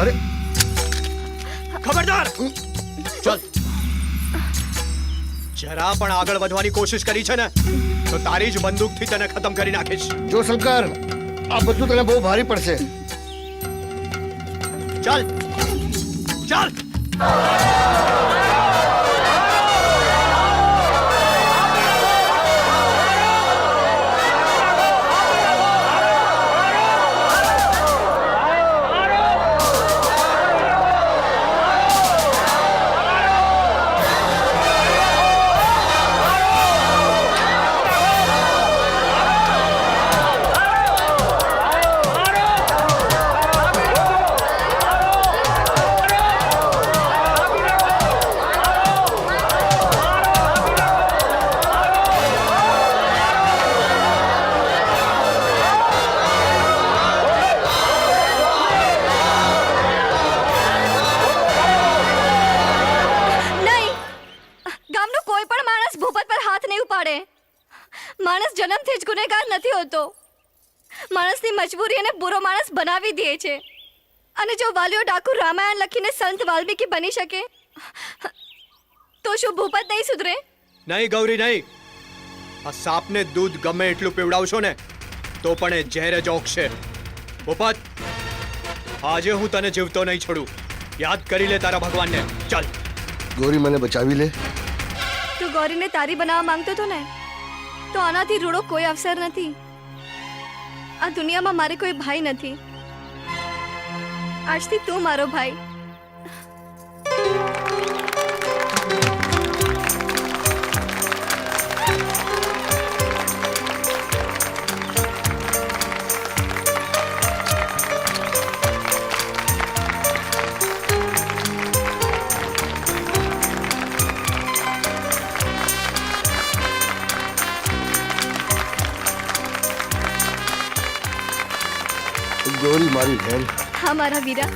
અરે. ખબરદાર! ચલ. જરા પણ આગળ વધવાની કોશિશ કરી છે ને તો તારી જ બંદૂકથી તને ખતમ કરી નાખીશ. જો શંકર આ બધું તને બહુ ભારે પડશે. ચાલ. ચાલ. ઉપાડે માણસ જન્મથી જ ગુનેગાર નથી હોતો. માણસની મજબૂરી એને બુરો માણસ બનાવી દે છે. અને જો વાલીઓ ડાકુ રામાયણ લખીને સંત વાલ્મીકી બની શકે તો શું ભૂપત નહીં સુધરે? નહીં ગૌરી નહીં. આ સાપને દૂધ ગમે એટલું પીવડાવશો ને તો પણ એ ઝેર જ ઓગશે. ભૂપત આજે હું તને જીવતો નહીં છોડું. યાદ કરી લે તારા ભગવાનને. ચાલ. ગોરી મને બચાવી લે. તું ગૌરીને તારી બનાવવા માંગતો હતો ને, તો આનાથી રૂડો કોઈ અવસર નથી. આ દુનિયામાં મારે કોઈ ભાઈ નથી. આજથી તું મારો ભાઈ. ગોરી મારી બહેન હા મારા વીરા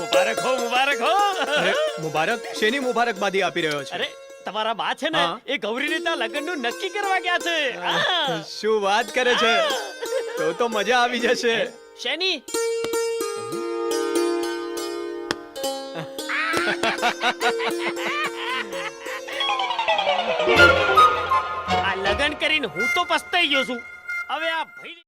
મુબારક હો મુબારક હો મુબારક શેની મુબારકબાદી આપી રહ્યો છે। અરે તમારા બા છે ને એ એ ગૌરીની ત્યાં લગ્નનું નક્કી કરવા ગયા છે. શું વાત કરે છે? તો તો મજા આવી જશે. શેની? આ લગ્ન કરીને હું તો પસ્તાઈ ગયો છું. હવે આ ભાઈ